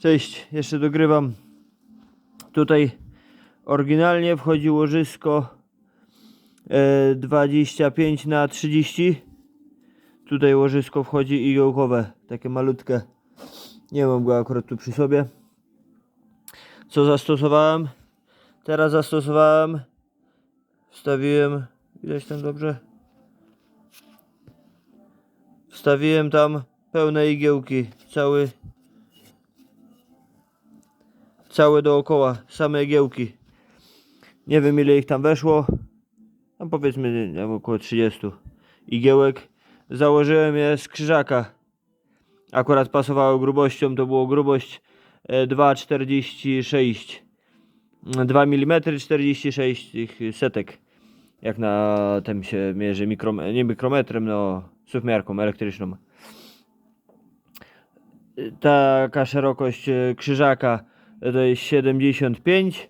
Cześć, jeszcze dogrywam. Tutaj oryginalnie wchodzi łożysko e, 25 na 30. Tutaj łożysko wchodzi igiełkowe, takie malutkie. Nie mam go akurat tu przy sobie. Co zastosowałem? Teraz zastosowałem. Wstawiłem. Widać tam dobrze? Wstawiłem tam pełne igiełki. Cały całe dookoła, same igiełki. Nie wiem ile ich tam weszło. Tam powiedzmy około 30 igiełek. Założyłem je z krzyżaka. Akurat pasowało grubością, to było grubość e, 2,46 2 mm 46 tych setek. Jak na tym się mierzy mikrom, nie mikrometrem, no suwmiarką elektryczną. Taka szerokość e, krzyżaka to jest 75.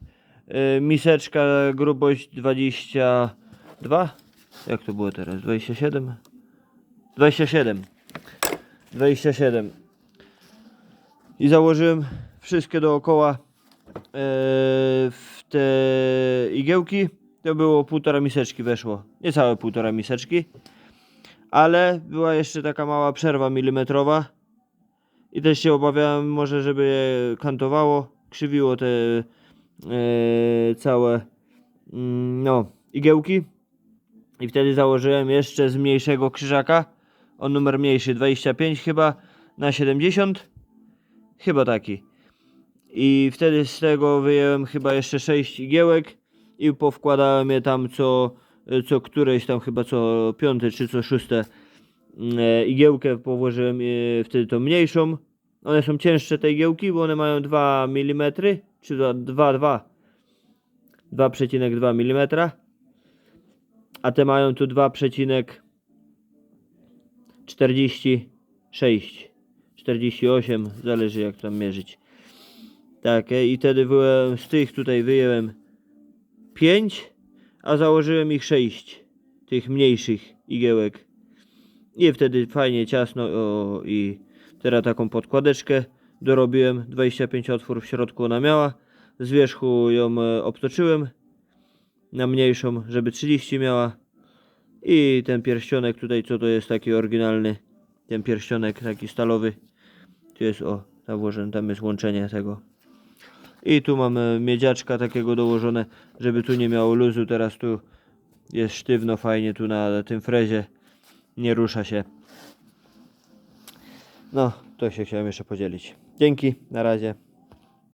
e, Miseczka grubość 22. Jak to było teraz? 27? 27. 27. I założyłem wszystkie dookoła e, w te igiełki. To było półtora miseczki weszło. Niecałe półtora miseczki. Ale była jeszcze taka mała przerwa milimetrowa. I też się obawiałem może, żeby je kantowało, krzywiło te e, całe mm, no, igiełki. I wtedy założyłem jeszcze z mniejszego krzyżaka. O numer mniejszy 25 chyba na 70. Chyba taki. I wtedy z tego wyjąłem chyba jeszcze 6 igiełek i powkładałem je tam co, co któreś tam chyba co piąte czy co szóste e, igiełkę położyłem e, wtedy tą mniejszą. One są cięższe te igiełki, bo one mają 2 mm czy 2,2 2,2 mm a te mają tu 2,46 48 zależy jak tam mierzyć. Tak e, i wtedy wyjąłem z tych tutaj wyjąłem 5 a założyłem ich 6 tych mniejszych igiełek. I wtedy fajnie ciasno o, i teraz taką podkładeczkę dorobiłem 25 otwór w środku ona miała. Z wierzchu ją e, obtoczyłem na mniejszą, żeby 30 miała. I ten pierścionek tutaj, co to jest taki oryginalny ten pierścionek taki stalowy tu jest o, tam włożony, tam jest łączenie tego. I tu mamy miedziaczka takiego dołożone, żeby tu nie miało luzu, teraz tu jest sztywno fajnie tu na tym frezie. Nie rusza się no, to się chciałem jeszcze podzielić. Dzięki, na razie.